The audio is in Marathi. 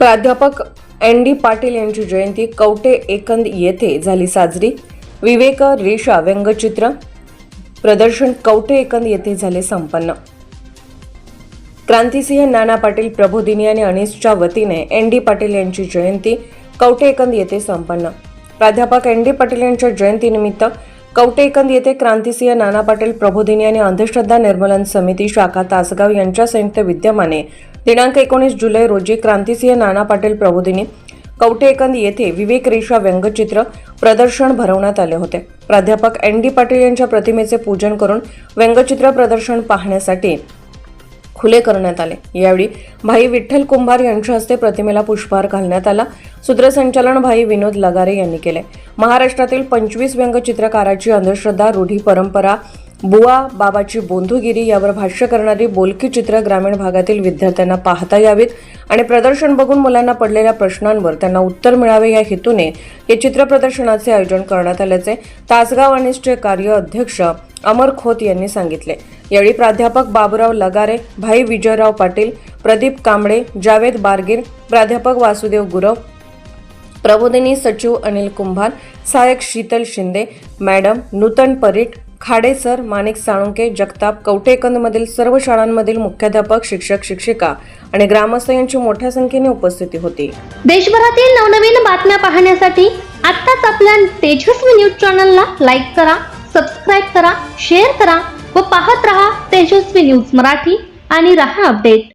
प्राध्यापक एन डी पाटील यांची जयंती कवटे एकंद येथे झाली साजरी. विवेक रेषा व्यंगचित्र प्रदर्शन कवटे एकंद येथे झाले संपन्न. क्रांतिसिंह नाना पाटील प्रबोधिनी आणि अनिसच्या वतीने एन डी पाटील यांची जयंती कवटे एकंद येथे संपन्न. प्राध्यापक एन डी पाटील यांच्या जयंतीनिमित्त कवटे एकंद येथे क्रांतिसिंह नाना पाटील प्रबोधिनी आणि अंधश्रद्धा निर्मूलन समिती शाखा तासगाव यांच्या संयुक्त विद्यमाने दिनांक एकोणीस जुलै रोजी क्रांतिसिंह नाना पाटील प्रबोधिनी कवटे एकंद येथे विवेक रेषा व्यंगचित्र प्रदर्शन भरवण्यात आले होते. प्राध्यापक एन डी पाटील यांच्या प्रतिमेचे पूजन करून व्यंगचित्र प्रदर्शन पाहण्यासाठी खुले करण्यात आले. यावेळी भाई विठ्ठल कुंभार यांच्या हस्ते प्रतिमेला पुष्पहार घालण्यात आला. सूत्रसंचालन भाई विनोद लगारे यांनी केले. महाराष्ट्रातील पंचवीस व्यंगचित्रकाराची अंधश्रद्धा रूढी परंपरा बुवा बाबाची बोंधुगिरी यावर भाष्य करणारी बोलकी चित्र ग्रामीण भागातील विद्यार्थ्यांना पाहता यावीत आणि प्रदर्शन बघून मुलांना पडलेल्या प्रश्नांवर त्यांना उत्तर मिळावे या हेतूने हे चित्र प्रदर्शनाचे आयोजन करण्यात आल्याचे तासगाव अनिष्ठ कार्य अध्यक्ष अमर खोत यांनी सांगितले. यावेळी प्राध्यापक बाबुराव लगारे भाई विजयराव पाटील प्रदीप कांबळे जावेद बारगीर प्राध्यापक वासुदेव गुरव प्रबोधिनी सचिव अनिल कुंभार सहाय्यक शीतल शिंदे मॅडम नूतन परीट खाडेसर माणिक साळुंके जगताप कवटेकंदमधील सर्व शाळांमधील मुख्याध्यापक शिक्षक शिक्षिका आणि ग्रामस्थ यांची मोठ्या संख्येने उपस्थिती होती. देशभरातील नवनवीन बातम्या पाहण्यासाठी आत्ताच आपल्या तेजस्वी न्यूज चॅनलला लाईक करा सबस्क्राईब करा शेअर करा व पाहत रहा तेजस्वी न्यूज मराठी आणि रहा अपडेट.